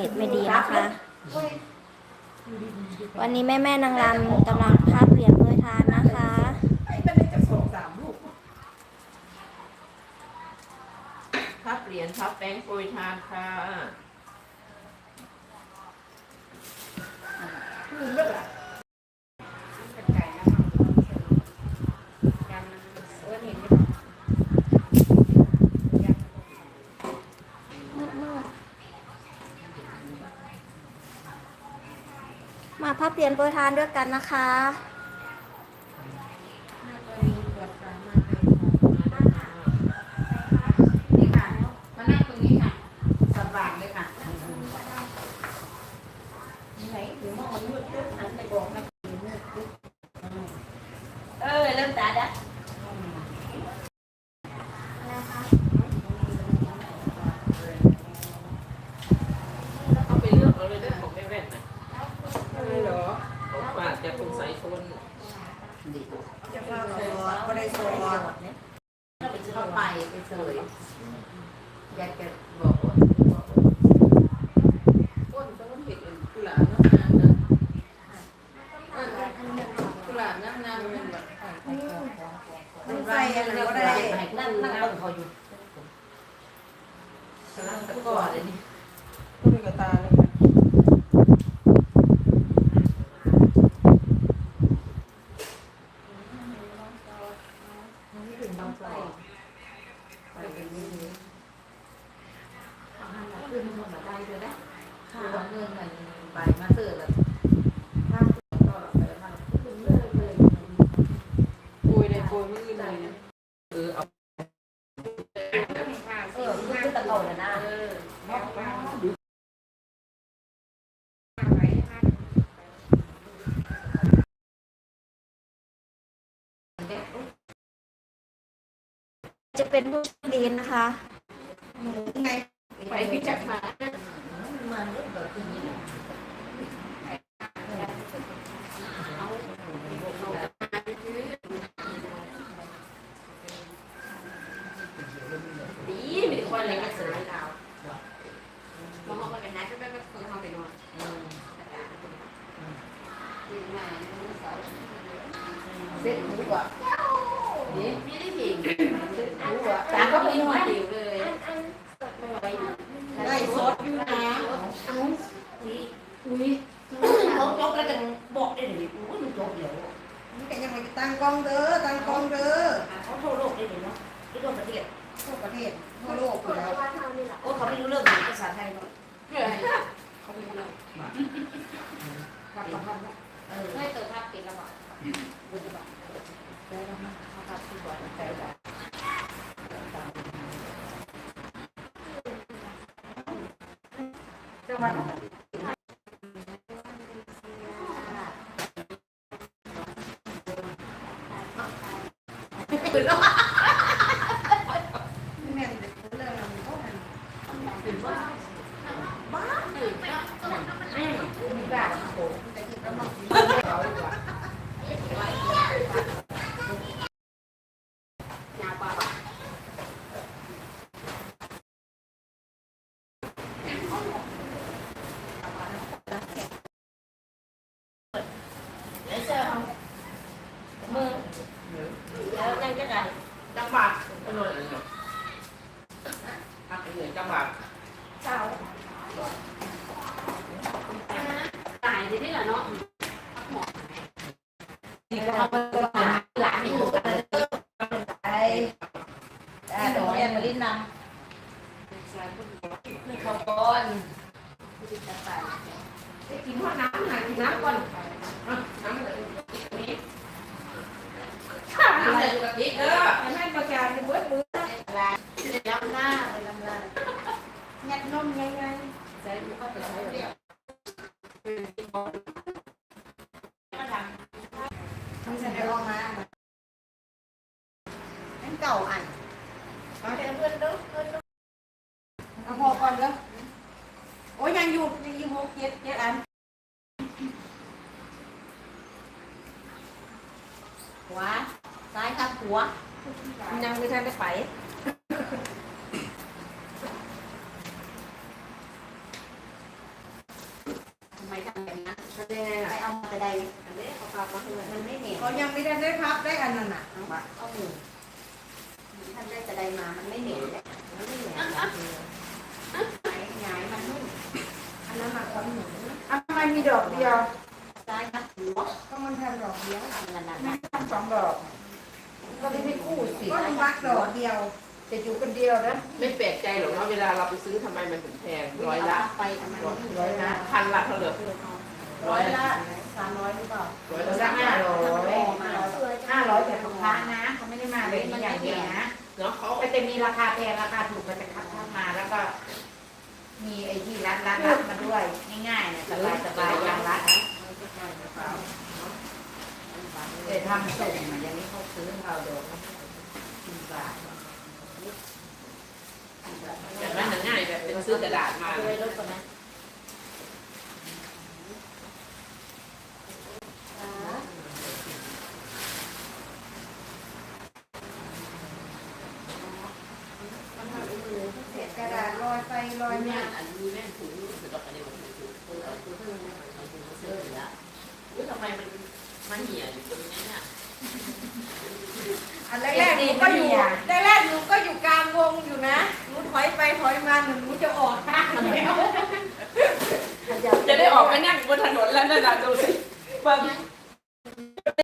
เน็ตไม่ดีนะคะ วันนี้แม่แม่ๆนางรำกำลังภาพเปลี่ยนเพื่อทานนะคะไอ้เป็นได้จะสองสามลูกพับเหรียญพับแป้งโปรยทานค่ะลืมแล้วล่ะ มาภาพ เปลี่ยนเพื่อทานด้วยกันนะคะนี่ค่ะมานั่งตรงนี้ค่ะสบายเลยค่ะไหนเดี๋ยวมองมืดตึ๊บหันไปบอกนะเออเริ่มตาดัก เอาไปเลือกเอาเลยได้ของแม่แว่นนะ อะไรเหรอ ของฝากจากคุณสายชน จะพาสอนก็ได้สอน ไปซื้อเข้า ไปไปเฉยอยากจะบอกว่าก้นต้องเห็ดกุหลาบน้ำน้ำนะกุหลาบน้ำน้ำเป็นแบบมันใส่อะไรก็ได้นั่งนั่งบนเขาอยู่กำลังตะกร้อเลยนี่ก็มีกระตาเลย ขึ้นมาได้เลยนะคือว่าเงินมันใบมาเสิร์ฟแล้วถ้าก็ไปมาขึ้นเลยเลยโปรยเลยโปรยมือเลยนะเอ จะเป็นผู้โชคดีนะคะไงไปพิจักมามันเรื่องแบบนี้ดีมีคนอะไรมาเสนอเรามองมาเป็นนัดก็ไม่ก็คือเขาไปนอนเซ็ตหูอะนี่ไม่ได้ผิงเซ็ต หูอะตาก็ไม่นอนหิวเลยได้สดอยู่นะอุ้ยเขาจบแล้วกันบอกได้เลยอุ้ยมันจบแล้วนี่ก็ยังไม่ตั้งกล้องเด้อตั้งกล้องเด้อเขาโทั่วโลกได้เลยเนาะที่ทั่วประเทศทั่วประเทศทั่วโลกอยู่แล้วโอ้เขาไม่รู้เรื่องภาษาไทยเนาะเพื่อให้เขาไม่รู้กับกับเออให้ตัวภาพติดระบาดบุญบาดได้แล้วมั้งเขาภาพที่บ่อยใจได้ จังหวัดแม่นเรื่องอะไรก็มัน มีบ้านโอ้ แต่ที่เราบอก ยาปลา มือแล้วยังจะไง จังหวัดถ ทักหนือจังหวัดเจ้าตายทีนี้แหละเนาะนี่ก็เอาไปหลานอยู่กันไอ้แต่ดอกแอนมาลิ้นนำนี่ขบอนกินข้าวน้ำหากินน้ำก่อนำเลยน้ำเลยกะทิเออ แม่ประกาศจะเบิดมือ ล้ำหน้าไปล้ำหน้า งัดนมไงไง ใส่ลูกก็ไปใช้เดียว นี่ฉันได้ลองมานั่นเก่าอันเอาเพื่อนเด้อเพื่อนเด้อเอาพอก่อนเด้อโอ้ยยังอยู่ยังอยู่หกเจ็ดเจ็ดอันหัวซ้ายข้างหัวยังไม่ทันได้ไป ไม ทำแบบนั้นทำยังไงไปล่ะเอามาแต่ใดอันนี้เขาพับมาให้เลยมันไม่เหม็นเขายังไม่ได้ได้พับได้อันนั้นน่ะเอาเอาหมูท่านได้แต่ใดมา มันไม่เหม็นเลยมันไม่เหม็นหงายหงายมันนุ่มอันนั้นหมักกับหมูอะทำไมมีดอกเดียวซ้ายนัดหัวก็มันทำดอกเดียวนั่นนั่นไม่ทำสองดอกก็ได้ไม่คู่สิก็มันมักดอกเดียว จะอยู่คนเดียวนะไม่แปลกใจหรอกว่าเวลาเราไปซื้อทำไมมันถึงแพงร้อยละ ไปทำไมร้อยละพันละเท่าไหร่ร้อยละสามร้อยหรือเปล่าร้อยเราละละห้าร้อยมาห้าร้อยแต่ลูกค้านะเขาไม่ได้มาเลยอย่างเดียวนะเนาะเขาก็จะมีราคาแพงราคาถูกก็จะคัดเข้ามาแล้วก็ มีไอ้ที่รัดรัดรัดมาด้วยง่ายๆเนี่ยสบายสบายๆการรัดแต่ทำส่งมาอย่างนี้เขาซื้อเราเดี๋ยวสี่บาท อย่างนั้นน่ง่ายแบบเป็นซื้อกระดาษมาเลยลดก่อนนะกระดาษลอยไปลอยมาอันนี้แม่ถุงรู้สึกว่าอันนี้มันถุงถุงเอาถุงถุงเอาถุงเสื้ออยู่แล้วอุ้ยทำไมมันมันเหี่ยอยู่ตรงนี้เนี่ย อันแรกๆหนูก็อยู่แรกๆหนูก็อยู่กลางวงอยู่นะหนูถอยไปถอยมาหนูจะออกข้างแล้วจะได้ออกไปนั่งบนถนนแล้วนั่นน่ะดูสิบาง